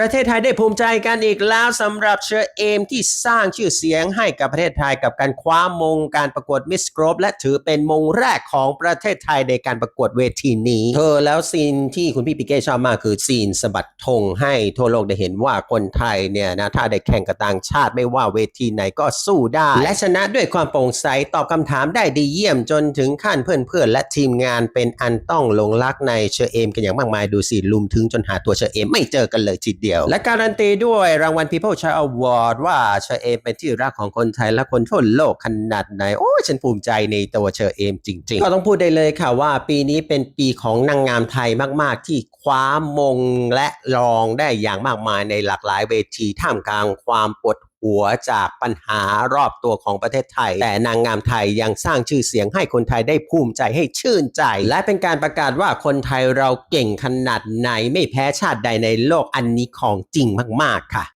ประเทศไทยได้ภูมิใจกันอีกแล้วสำหรับเชอเอมที่สร้างชื่อเสียงให้กับประเทศไทยกับการคว้ามงการประกวดมิสกรอบและถือเป็นมงแรกของประเทศไทยในการประกวดเวทีนี้ เธอแล้วซีนที่คุณพี่ปิเก้ชอบมากคือซีนสะบัดธงให้ทั่วโลกได้เห็นว่าคนไทยเนี่ยนะถ้าได้แข่งกับต่างชาติไม่ว่าเวทีไหนก็สู้ได้ และชนะด้วยความโปร่งใสตอบคำถามได้ดีเยี่ยมจนถึงขั้นเพื่อนๆและทีมงานเป็นอันต้องหลงรักในเชอเอมกันอย่างมากมายดูสิลุมถึงจนหาตัวเชอเอมไม่เจอกันเลยทีเดียวและการันตีด้วยรางวัล People Choice Award ว่าเชอเอมเป็นที่รักของคนไทยและคนทั่วโลกขนาดไหน โอ้ฉันภูมิใจในตัวเชอเอมจริง ๆ ก็ต้องพูดได้เลยค่ะว่าปีนี้เป็นปีของนางงามไทยมาก ๆ ที่คว้ามงและรองได้อย่างมากมายในหลากหลายเวทีท่ามกลางความปวด หัวจากปัญหารอบตัวของประเทศไทย แต่นางงามไทยยังสร้างชื่อเสียงให้คนไทยได้ภูมิใจให้ชื่นใจ และเป็นการประกาศว่าคนไทยเราเก่งขนาดไหนไม่แพ้ชาติใดในโลกอันนี้ของจริงมากๆค่ะ